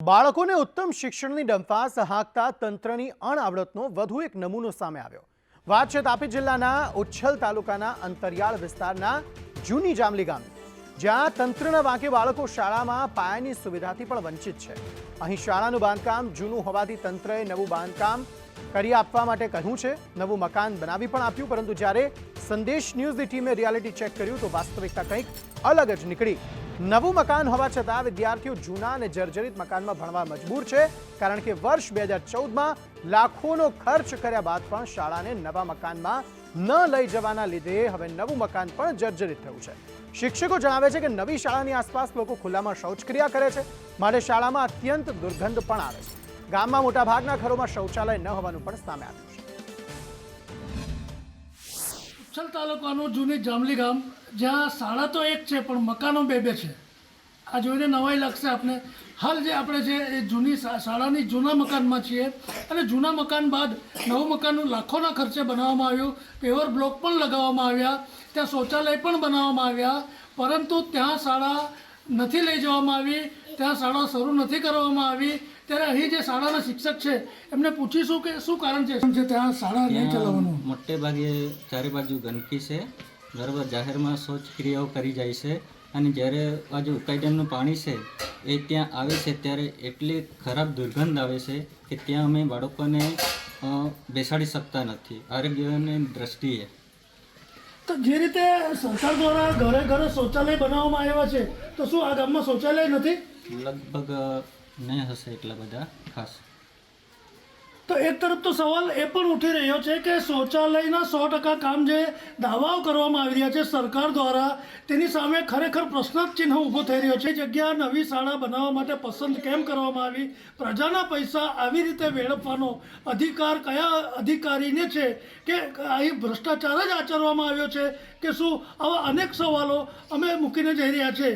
બાળકોને ઉત્તમ શિક્ષણની ડંફાસ હાંકતા તંત્રની અણઆવડતનો વધુ એક નમૂનો સામે આવ્યો. વાત છે તાપી જિલ્લાના ઉચ્છલ તાલુકાના અંતરિયાળ વિસ્તારના જૂની જામલી ગામ. જ્યાં તંત્રના વાંકે બાળકો શાળામાં પાયાની સુવિધાથી પણ વંચિત છે. અહીં શાળાનું બાંધકામ જૂનું હોવાથી તંત્રએ નવું બાંધકામ કરી આપવા માટે કહ્યું છે. નવું મકાન બનાવી પણ આપ્યું, પરંતુ જ્યારે સંદેશ ન્યૂઝની ટીમે રિયાલિટી ચેક કર્યું, તો વાસ્તવિકતા કંઈક અલગ જ નીકળી નવું મકાન હોવા છતાં વિદ્યાર્થીઓ જૂના અને જર્જરિત મકાનમાં ભણવા મજબૂર છે, કારણ કે વર્ષ બે હજાર ચૌદમાં લાખોનો ખર્ચ કર્યા બાદ પણ શાળાને નવા મકાનમાં ન લઈ જવાના લીધે હવે નવું મકાન પણ જર્જરિત થયું છે. શિક્ષકો જણાવે છે કે નવી શાળાની આસપાસ લોકો ખુલ્લામાં શૌચક્રિયા કરે છે, માટે શાળામાં અત્યંત દુર્ગંધ પણ આવે છે. ગામમાં મોટાભાગના ઘરોમાં શૌચાલય ન હોવાનું પણ સામે આવ્યું છે. ઉચ્છલ તાલુકાનું જૂની જામલી ગામ, જ્યાં શાળા તો એક છે, પણ મકાનો બે બે છે. આ જોઈને નવાઈ લાગશે આપણે હાલ જે આપણે છે એ જૂની શાળાની જૂના મકાનમાં છીએ, અને જૂના મકાન બાદ નવું મકાનનું લાખોના ખર્ચે બનાવવામાં આવ્યું, પેવર બ્લોક પણ લગાવવામાં આવ્યા, ત્યાં શૌચાલય પણ બનાવવામાં આવ્યા, પરંતુ ત્યાં શાળા નથી લઈ જવામાં આવી ત્યાં શાળા શરૂ નથી કરવામાં આવી ત્યારે અહીં જે શાળાના શિક્ષક છે એમને પૂછીશું કે શું કારણ છે? શું છે ત્યાં શાળા નહીં ચલાવવાનું. મોટે ભાગે ચારે બાજુ ગંદકી છે. બરાબર જાહેરમાં શૌચ ક્રિયાઓ કરી જાય છે અને જ્યારે બાજુ ઉકાઈ ડેમનું પાણી છે એ ત્યાં આવે છે ત્યારે એટલી ખરાબ દુર્ગંધ આવે છે કે ત્યાં અમે બાળકોને બેસાડી શકતા નથી. આરોગ્યની દ્રષ્ટિએ. તો જે રીતે સરકાર દ્વારા ઘરે ઘરે શૌચાલય બનાવવામાં આવ્યા છે, તો શું આ ગામમાં શૌચાલય નથી? લગભગ નહીં હશે એટલા બધા ખાસ. તો એક તરફ તો સવાલ એ પણ ઉઠી રહ્યો છે કે શૌચાલયના સો ટકા કામ જે દાવાઓ કરવામાં આવી રહ્યા છે સરકાર દ્વારા, તેની સામે ખરેખર પ્રશ્ન ચિહ્ન ઊભો થઈ રહ્યો છે. જગ્યા નવી શાળા બનાવવા માટે પસંદ કેમ કરવામાં આવી? પ્રજાના પૈસા આવી રીતે વેડફવાનો અધિકાર કયા અધિકારીને છે કે અહીં ભ્રષ્ટાચાર જ આચરવામાં આવ્યો છે? કે શું આવા અનેક સવાલો અમે મૂકીને જઈ રહ્યા છે?